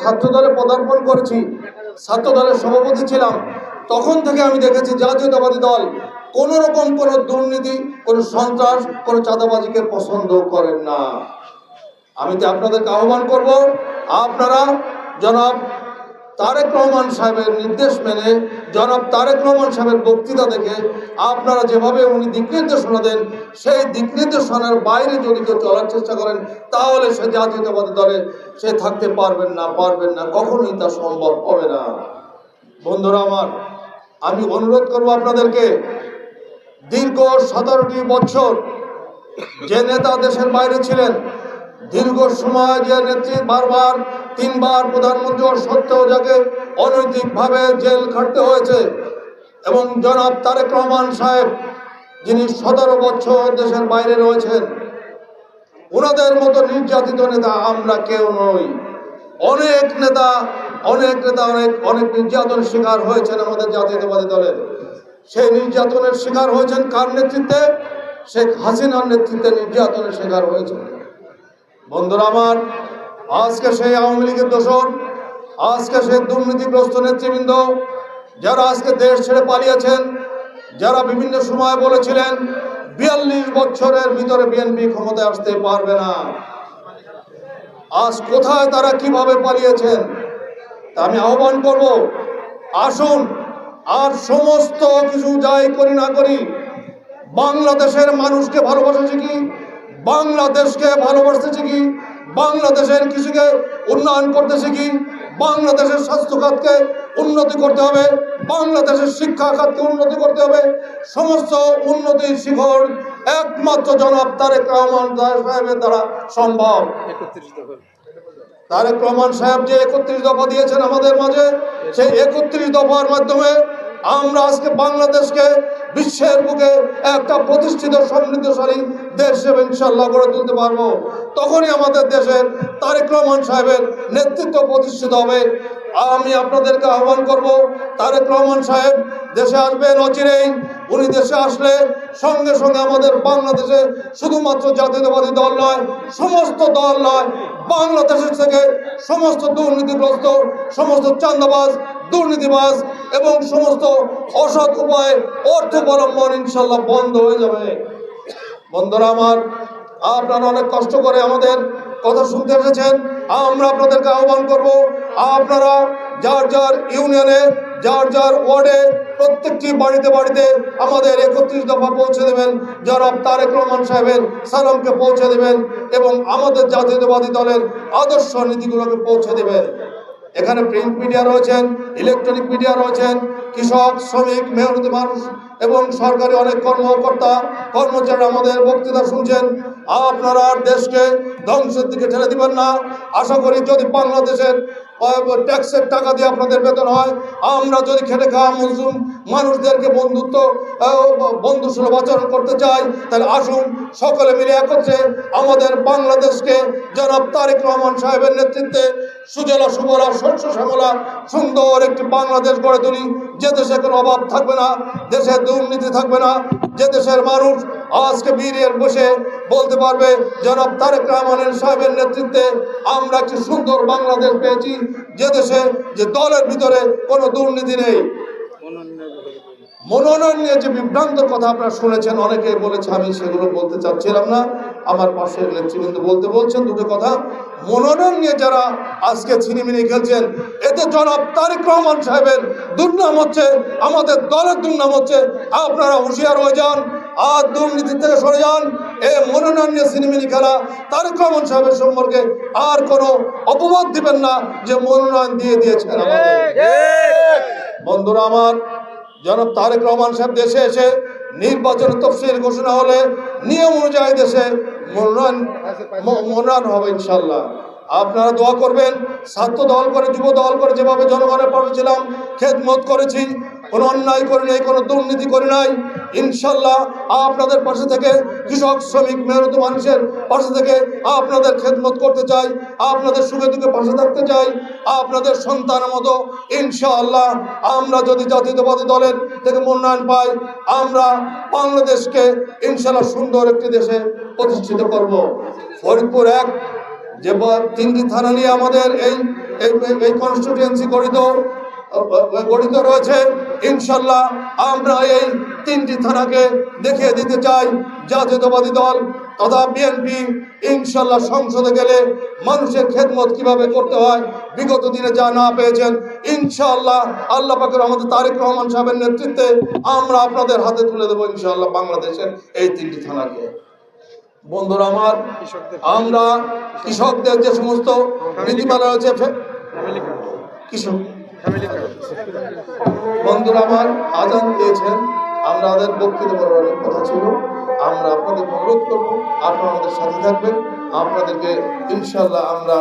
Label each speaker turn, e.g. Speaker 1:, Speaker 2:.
Speaker 1: ছাত্র দলে পদার্পণ করেছি ছাত্র দলের সভাপতি ছিলাম, তখন থেকে আমি দেখেছি জাতীয়তাবাদী দল কোনো রকম কোনো দুর্নীতি, কোনো সন্ত্রাস, কোনো চাঁদাবাজিকে পছন্দ করেন না। আমি তো আপনাদেরকে আহ্বান করব, আপনারা জনাব তারেক রহমান সাহেবের নির্দেশ মেনে জনাব তারেক রহমান সাহেবের বক্তৃতা দেখে আপনারা যেভাবে উনি দিক নির্দেশনা দেন, সেই দিক নির্দেশনার বাইরে যদি কেউ চলার চেষ্টা করেন, তাহলে সে জাতীয়তাবাদী দলে সে থাকতে পারবেন না পারবেন না, কখনোই তা সম্ভব হবে না। বন্ধুরা আমার, আমি অনুরোধ করব আপনাদেরকে, দীর্ঘ সতেরোটি বছর যে নেতা দেশের বাইরে ছিলেন দীর্ঘ সময় যে নেত্রী বারবার, তিনবার প্রধানমন্ত্রী সত্ত্বেও যাকে অনৈতিকভাবে জেল খাটতে হয়েছে। এবং জনাব তারেক রহমান সাহেব, যিনি সতেরো বছর দেশের বাইরে রয়েছেন, ওনাদের মতো নির্যাতিত নেতা আমরা কেউ নই। অনেক নেতা অনেক নেতা, অনেক অনেক নির্যাতনের শিকার হয়েছেন আমাদের জাতীয়তাবাদী দলের। সেই নির্যাতনের শিকার হয়েছেন কার নেতৃত্বে? শেখ হাসিনার নেতৃত্বে নির্যাতনের শিকার হয়েছেন। বন্ধুরা আমার আজকে সেই আওয়ামী লীগের দোষর, আজকে সেই দুর্নীতিগ্রস্ত নেতৃবৃন্দ, যারা আজকে দেশ ছেড়ে পালিয়েছেন, যারা বিভিন্ন সময় বলেছিলেন, বিয়াল্লিশ বছরের ভিতরে বিএনপি ক্ষমতায় আসতে পারবে না। আজ কোথায় তারা কীভাবে পালিয়েছেন, তা আমি আহ্বান করব। আসুন, আর সমস্ত কিছু যাই করি না করি, বাংলাদেশের মানুষকে ভালোবাসা শিখি বাংলাদেশকে ভালোবাসতে শিখি, বাংলাদেশের কৃষিকে উন্নয়ন করতে শিখি, বাংলাদেশের স্বাস্থ্য খাতকে উন্নতি করতে হবে, বাংলাদেশের শিক্ষা খাতকে উন্নতি করতে হবে। সমস্ত উন্নতির শিখর একমাত্র জনাব তারেক রহমান সাহেবের দ্বারা সম্ভব। তারেক রহমান সাহেব যে একত্রিশ দফা দিয়েছেন আমাদের মাঝে, সেই একত্রিশ দফার মাধ্যমে আমরা আজকে বাংলাদেশকে বিশ্বের বুকে একটা প্রতিষ্ঠিত সমৃদ্ধশালী দেশ হিসেবে ইনশাল্লাহ গড়ে তুলতে পারব। তখনই আমাদের দেশের তারেক রহমান সাহেবের নেতৃত্ব প্রতিষ্ঠিত হবে। আমি আপনাদেরকে আহ্বান করব, তারেক রহমান সাহেব দেশে আসবেন অচিরেই। উনি দেশে আসলে সঙ্গে সঙ্গে আমাদের বাংলাদেশে শুধুমাত্র জাতীয়তাবাদী দল নয়, সমস্ত দল নয়, বাংলাদেশের থেকে সমস্ত দুর্নীতিগ্রস্ত, সমস্ত চান্দাবাজ দুর্নীতিবাজ এবং সমস্ত অসৎ উপায়ে, অর্থ অবলম্বন ইনশাল্লাহ বন্ধ হয়ে যাবে। বন্ধুরা আমার, আপনারা অনেক কষ্ট করে আমাদের কথা শুনতে এসেছেন। আমরা আপনাদেরকে আহ্বান করব, আপনারা যার যার ইউনিয়নে, যার যার ওয়ার্ডে, প্রত্যেকটি বাড়িতে বাড়িতে আমাদের একত্রিশ দফা পৌঁছে দেবেন। যারা তারেক রহমান সাহেবের সালামকে পৌঁছে দেবেন এবং আমাদের জাতীয়তাবাদী দলের আদর্শ নীতিগুলোকে পৌঁছে দেবেন। এখানে প্রিন্ট মিডিয়া রয়েছেন ইলেকট্রনিক মিডিয়া রয়েছেন কৃষক শ্রমিক মেহনতি মানুষ এবং সরকারি অনেক কর্মকর্তা কর্মচারী আমাদের বক্তৃতা শুনছেন। আপনারা দেশকে ধ্বংসের দিকে ঠেলে দিবেন না। আশা করি যদি বাংলাদেশের ট্যাক্সের টাকা দিয়ে আপনাদের বেতন হয় আমরা যদি খেটে খাওয়া মজুম মানুষদেরকে বন্ধুত্ব আহ, বন্ধু সুলভ আচরণ করতে চাই তাহলে আসুন সকলে মিলে একত্রে আমাদের বাংলাদেশকে জনাব তারেক রহমান সাহেবের নেতৃত্বে সুজলা সুবলা শস্য শ্যামলা সুন্দর একটি বাংলাদেশ গড়ে তুলি। যে দেশে কোনো অভাব থাকবে না, দেশে দুর্নীতি থাকবে না, যে দেশের মানুষ আজকে বীরের বসে বলতে পারবে, জনাব তারেক রহমানের সাহেবের নেতৃত্বে আমরা একটি সুন্দর বাংলাদেশ পেয়েছি, যে দেশে, যে দলের ভিতরে কোনো দুর্নীতি নেই। মনোনয়ন নিয়ে যে বিভ্রান্ত কথা আপনারা শুনেছেন অনেকে বলেছে আমি সেগুলো বলতে চাচ্ছিলাম না। আমার পাশের নেতৃবৃন্দ বলতে বলছেন দুটো কথা। মনোনয়ন নিয়ে যারা আজকে ছিনিমিনি খেলছেন এতে জনাব তারেক রহমান সাহেবের দুর্নাম হচ্ছে আমাদের দলের দুর্নাম হচ্ছে আপনারা হুঁশিয়ার হয়ে যান আর দুর্নীতি থেকে সরে যান। এ মনোনয়ন নিয়ে ছিনিমিনি খেলা তারেক রহমান সাহেবের সম্পর্কে আর কোনো অপবাদ দিবেন না যে মনোনয়ন দিয়ে দিয়েছেন আমাদের। বন্ধুরা আমার জনাব তারেক রহমান সাহেব দেশে এসে নির্বাচনের তফসিল ঘোষণা হলে নিয়ম অনুযায়ী দেশে মনোনয়ন মনোনয়ন হবে ইনশাল্লাহ আপনারা দোয়া করবেন, ছাত্র দল করে, যুব দল করে, যেভাবে জনগণের পাশে ছিলাম, খেদমত করেছি, কোনো অন্যায় করি নাই, কোনো দুর্নীতি করি নাই। ইনশাল্লাহ আপনাদের পাশে থেকে কৃষক, শ্রমিক, মেহনত মানুষের পাশে থেকে আপনাদের খেদমত করতে চাই, আপনাদের সুখে দুঃখে পাশে থাকতে চাই, আপনাদের সন্তানের মতো ইনশাআল্লাহ আমরা যদি জাতীয়তাবাদী দলের থেকে মনোনয়ন পাই, আমরা বাংলাদেশকে ইনশাল্লাহ সুন্দর একটি দেশে প্রতিষ্ঠিত করব। ফরিদপুর এক, যে তিনটি থানা নিয়ে আমাদের এই এই কনস্টিটিউয়েন্সি গঠিত গঠিত রয়েছে। ইনশাল্লাহ আমরা এই তিনটি থানাকে দেখিয়ে দিতে চাই। জাতীয়তাবাদী দল তথা বিএনপি ইনশাল্লাহ সংসদে গেলে মানুষের খেদমত কীভাবে করতে হয় বিগত দিনে যা না পেয়েছেন ইনশাল্লাহ আল্লাহ পাকের আমাদের তারেক রহমান সাহেবের নেতৃত্বে আমরা আপনাদের হাতে তুলে দেবো ইনশাল্লাহ বাংলাদেশের এই তিনটি থানাকে। বন্ধুরা আমার আমরা কৃষকদের যে সমস্ত নীতিমালা রয়েছে কৃষক বন্ধুরা আমার আজান দিয়েছেন, আমরা অনেক কথা ছিল। আমরা আপনাদের অনুরোধ করব, আপনারা আমাদের সাথে থাকবেন। আপনাদেরকে ইনশাল্লাহ আমরা